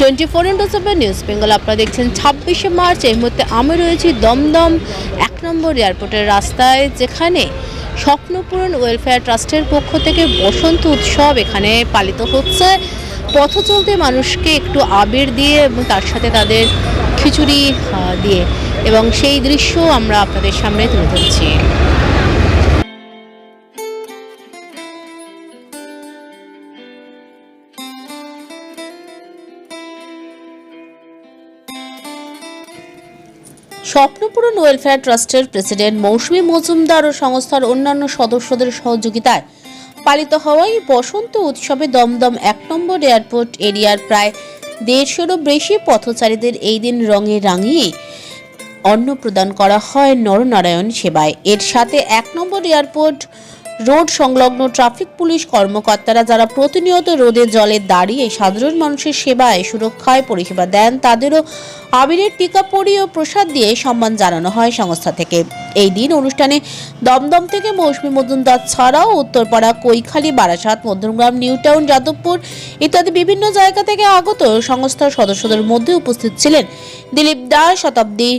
Twenty four into seven news Bengal. আপনারা দেখছেন ছাব্বিশে মার্চ, এই মুহূর্তে আমি রয়েছি দমদম, এক নম্বর এয়ারপোর্টের রাস্তায়, যেখানে স্বপ্নপূরণ ওয়েলফেয়ার ট্রাস্টের পক্ষ থেকে বসন্ত উৎসব এখানে পালিত হচ্ছে। পথ চলতে মানুষকে একটু আবির দিয়ে এবং তার সাথে তাদের খিচুড়ি দিয়ে। এবং সেই দৃশ্য আমরা আপনাদের সামনে তুলে ধরছি। স্বপ্নপূরণ ওয়েলফেয়ার ট্রাস্টের প্রেসিডেন্ট মৌসুমী মজুমদার ও সংস্থার অন্যান্য সদস্যদের সহযোগিতায় পালিত হওয়ায় বসন্ত উৎসবে দমদম এক নম্বর এয়ারপোর্ট এরিয়ার প্রায় দেড়শোরও বেশি পথচারীদের এই দিন রঙে রাঙিয়ে অন্ন প্রদান করা হয় নরনারায়ণ সেবায়। এর সাথে এক নম্বর এয়ারপোর্ট রোড সংলগ্ন ট্রাফিক পুলিশ কর্মকর্তারা যারা প্রতিনিয়ত রোদে জলে দাঁড়িয়ে সাধারণ মানুষের সেবায় সুরক্ষায় পরিষেবা দেন, তাদেরও আবিরের টিকা পরিয়ে ও প্রসাদ দিয়ে সম্মান জানানো হয় সংস্থা থেকে। এই দিন অনুষ্ঠানে দমদম থেকে মৌসুমী মজুমদার ছাড়াও উত্তরপাড়া, কৈখালী, বারাসাত, মধ্যমগ্রাম, নিউটাউন, যাদবপুর ইত্যাদি বিভিন্ন জায়গা থেকে আগত সংস্থার সদস্যদের মধ্যে উপস্থিত ছিলেন দিলীপ দাস, শতাব্দী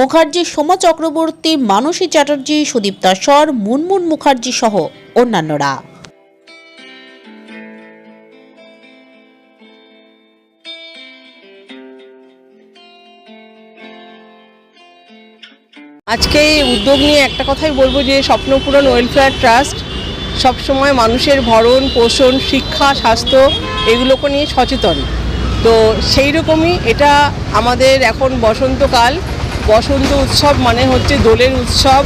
মুখার্জি, সোমা চক্রবর্তী, মানসী চ্যাটার্জি, সুদীপ্তা স্বর, মুনমুন মুখার্জি সহ অন্যান্যরা। আজকে এই উদ্যোগ নিয়ে একটা কথাই বলব যে স্বপ্নপূরণ ওয়েলফেয়ার ট্রাস্ট সবসময় মানুষের ভরণ, পোষণ, শিক্ষা, স্বাস্থ্য এগুলোকে নিয়ে সচেতন। তো সেই রকমই এটা আমাদের এখন বসন্তকাল। বসন্ত উৎসব মানে হচ্ছে দোলের উৎসব,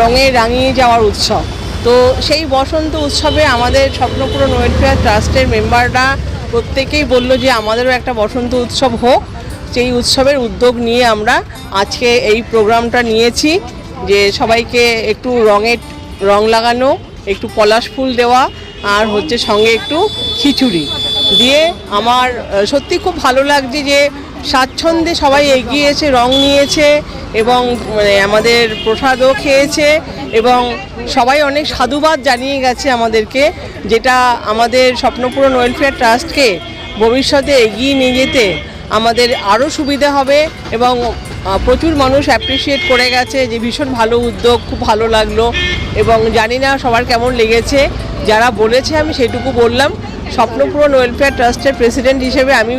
রঙে রাঙিয়ে যাওয়ার উৎসব। তো সেই বসন্ত উৎসবে আমাদের স্বপ্নপূরণ ওয়েলফেয়ার ট্রাস্টের মেম্বাররা প্রত্যেকেই বলল যে আমাদেরও একটা বসন্ত উৎসব হোক। সেই উৎসবের উদ্যোগ নিয়ে আমরা আজকে এই প্রোগ্রামটা নিয়েছি যে সবাইকে একটু রঙের রং লাগানো, একটু পলাশ ফুল দেওয়া আর হচ্ছে সঙ্গে একটু খিচুড়ি। দিয়ে আমার সত্যি খুব ভালো লাগছে যে স্বাচ্ছন্দ্যে সবাই এগিয়েছে, রং নিয়েছে এবং মানে আমাদের প্রসাদও খেয়েছে এবং সবাই অনেক সাধুবাদ জানিয়ে গেছে আমাদেরকে, যেটা আমাদের স্বপ্নপূরণ ওয়েলফেয়ার ট্রাস্টকে ভবিষ্যতে এগিয়ে নিয়ে যেতে আমাদের আরও সুবিধা হবে এবং প্রচুর মানুষ অ্যাপ্রিসিয়েট করে গেছে যে ভীষণ ভালো উদ্যোগ, খুব ভালো লাগল এবং জানি না সবার কেমন লেগেছে। যারা বলেছে আমি সেটুকু বললাম। স্বপ্নপূরণ ওয়েলফেয়ার ট্রাস্টের প্রেসিডেন্ট হিসেবে আমি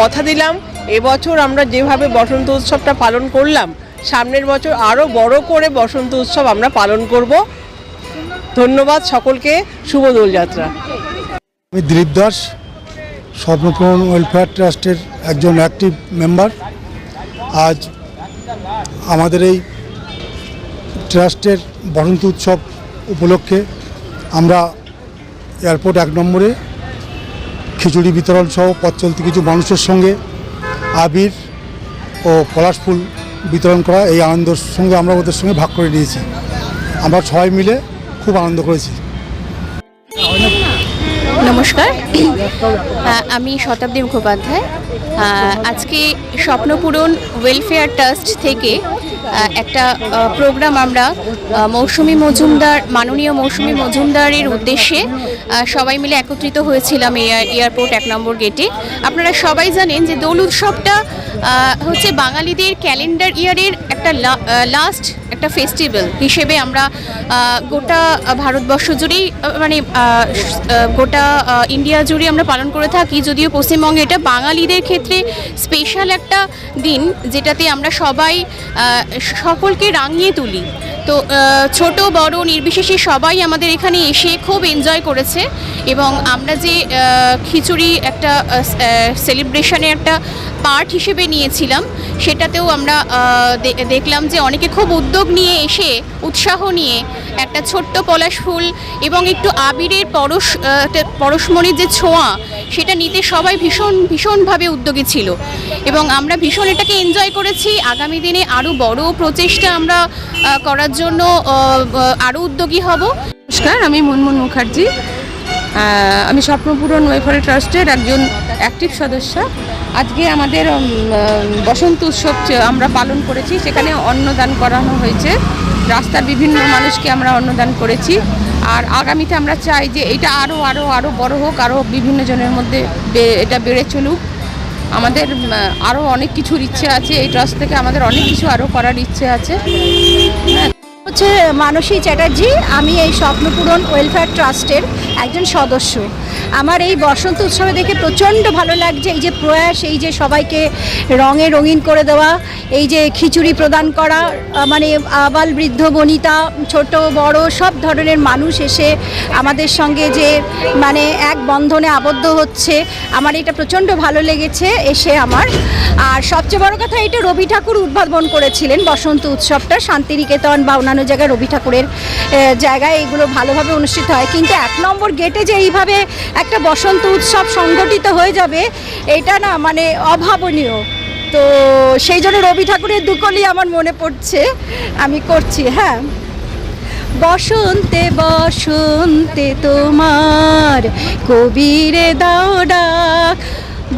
কথা দিলাম। এবছর আমরা যেভাবে বসন্ত উৎসবটা পালন করলাম, সামনের বছর আরও বড় করে বসন্ত উৎসব আমরা পালন করব। ধন্যবাদ সকলকে, শুভ দোলযাত্রা। আমি দিলীপ দাস, স্বপ্নপূরণ ওয়েলফেয়ার ট্রাস্টের একজন অ্যাক্টিভ মেম্বার আজ আমাদের এই ট্রাস্টের বসন্ত উৎসব উপলক্ষে আমরা এয়ারপোর্ট এক নম্বরে খিচুড়ি বিতরণ সহ পথ চলতি কিছু মানুষের সঙ্গে আবির ও পলাশ ফুল বিতরণ করা এই আনন্দের সঙ্গে আমরা ওদের সঙ্গে ভাগ করে নিয়েছি। আমরা সবাই মিলে খুব আনন্দ করেছি। নমস্কার। আমি শতাব্দী মুখোপাধ্যায়। আজকে স্বপ্নপূরণ ওয়েলফেয়ার ট্রাস্ট থেকে একটা প্রোগ্রাম আমরা মৌসুমি মজুমদার, মাননীয় মৌসুমি মজুমদারের উদ্দেশ্যে সবাই মিলে একত্রিত হয়েছিলাম এয়ারপোর্ট এক নম্বর গেটে আপনারা সবাই জানেন যে দোল উৎসবটা হচ্ছে বাঙালিদের ক্যালেন্ডার ইয়ারের একটা লাস্ট একটা ফেস্টিভ্যাল হিসেবে আমরা গোটা ভারতবর্ষ জুড়েই মানে গোটা ইন্ডিয়া জুড়ে আমরা পালন করে থাকি। যদিও পশ্চিমবঙ্গে এটা বাঙালিদের ক্ষেত্রে স্পেশাল একটা দিন, যেটাতে আমরা সবাই সকলকে রাঙিয়ে তুলি। তো ছোট, বড়, নির্বিশেষে সবাই আমাদের এখানে এসে খুব এনজয় করেছে এবং আমরা যে খিচুড়ি একটা সেলিব্রেশনে একটা পার্ট হিসেবে নিয়েছিলাম, সেটাতেও আমরা দেখলাম যে অনেকে খুব উদ্যোগ নিয়ে এসে, উৎসাহ নিয়ে একটা ছোট্ট পলাশ ফুল এবং একটু আবিরের পরশ পরশমণির যে ছোঁয়া, সেটা নিতে সবাই ভীষণ, ভীষণভাবে উদ্যোগী ছিল এবং আমরা ভীষণ এটাকে এনজয় করেছি। আগামী দিনে আরও বড় প্রচেষ্টা আমরা করার জন্য আরও উদ্যোগী হব। নমস্কার, আমি মুনমুন মুখার্জি। আমি স্বপ্নপূরণ ওয়েলফেয়ার ট্রাস্টের একজন অ্যাক্টিভ সদস্য। আজকে আমাদের বসন্ত উৎসব আমরা পালন করেছি, সেখানে অন্নদান করানো হয়েছে। রাস্তার বিভিন্ন মানুষকে আমরা অন্নদান করেছি। আর আগামীতে আমরা চাই যে এটা আরও আরও আরও বড় হোক আরও বিভিন্ন জনের মধ্যে এটা বেড়ে চলুক। আমাদের আরও অনেক কিছুর ইচ্ছে আছে। এই ট্রাস্ট থেকে আমাদের অনেক কিছু আরও করার ইচ্ছে আছে। হচ্ছে মানসী চ্যাটার্জি। আমি এই স্বপ্নপূরণ ওয়েলফেয়ার ট্রাস্টের একজন সদস্য। আমার এই বসন্ত উৎসবে দেখে প্রচণ্ড ভালো লাগছে। এই যে প্রয়াস, এই যে সবাইকে রঙে রঙিন করে দেওয়া, এই যে খিচুড়ি প্রদান করা মানে আবাল বৃদ্ধ, বনিতা, ছোট, বড়, সব ধরনের মানুষ এসে আমাদের সঙ্গে যে মানে এক বন্ধনে আবদ্ধ হচ্ছে, আমার এটা প্রচণ্ড ভালো লেগেছে এসে আমার। আর সবচেয়ে বড় কথা, এটা রবি ঠাকুর উদ্ভাবন করেছিলেন বসন্ত উৎসবটা, শান্তিনিকেতন বা অন্যান্য জায়গায় রবি ঠাকুরের জায়গায় এগুলো ভালোভাবে অনুষ্ঠিত হয়। কিন্তু এক নম্বর গেটে যে এইভাবে একটা বসন্ত উৎসব সংগঠিত হয়ে যাবে, এটা না মানে অভাবনীয়। তো সেই জন্য রবি ঠাকুরের দুকলি আমার মনে পড়ছে, আমি করছি হ্যাঁ। বসন্তে বসন্তে তোমার কবিরে দাও ডাক।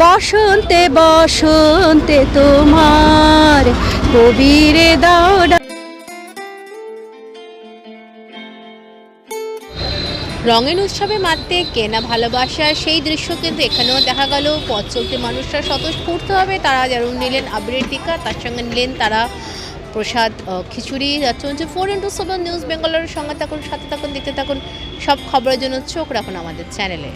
বসন্তে বসন্তে তোমার কবিরে দাও ডাক। রঙের উৎসবে মারতে কেনা ভালোবাসা সেই দৃশ্য কিন্তু এখানেও দেখা গেল। পথ চলতে মানুষরা স্বতঃস্ফূর্তভাবে তারা যেমন নিলেন আবিরের টিকা, তার সঙ্গে নিলেন তারা প্রসাদ khichuri. Twenty four into seven news বেঙ্গলের সঙ্গে থাকুন, সাথে থাকুন, দেখতে থাকুন সব খবরের জন্য চোখ রাখুন আমাদের চ্যানেলে।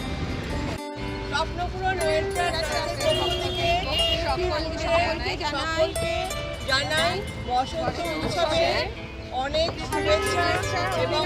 জানাই, বসন্ত উৎসবে অনেক শুভেচ্ছা এবং